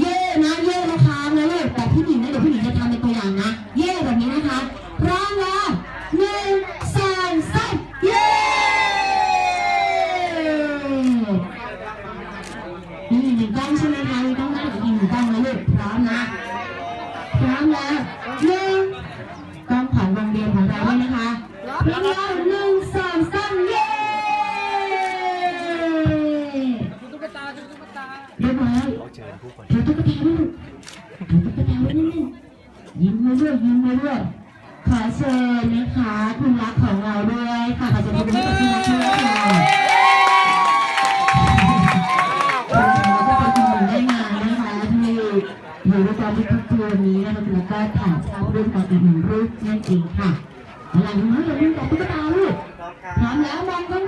เย่นะเย่นะคะนะลูกแต่พี่หนิงนะเดี๋ยวพี่หนิงจะทำเป็นตัวอย่างนะ เย่แบบนี้นะคะพร้อมแล้วหนึ่งสองสามเย่มีหนึ่งกล้องใช่ไหมคะมีกล้องหน้าอีกหนึ่งกล้องนะลูกพร้อมนะพร้อมแล้วหนึ่งกล้องของโรงเดียวของเราด้วยนะคะพร้อมแล้วหนึ่ง ตาตุ๊กตาเรียบร้อยเขชิญผู้คนถือตุ๊กตาลูกถือตุ๊กตาลูกนี่ยิ้มมาด้วยยิ้มมาด้วยขอเชิญนะคะคุณรักของเราด้วยค่ะขอเชิญคุณรักของเราด้วยค่ะอยู่ในตอนที่ทุกตัวนี้นะคะแล้วก็ถ่ายภาพร่วมกับอีกหนึ่งรูปนั่นเองค่ะหลังนั้นเราเล่นกับตุ๊กตาลูกพร้อมแล้วมองต้อง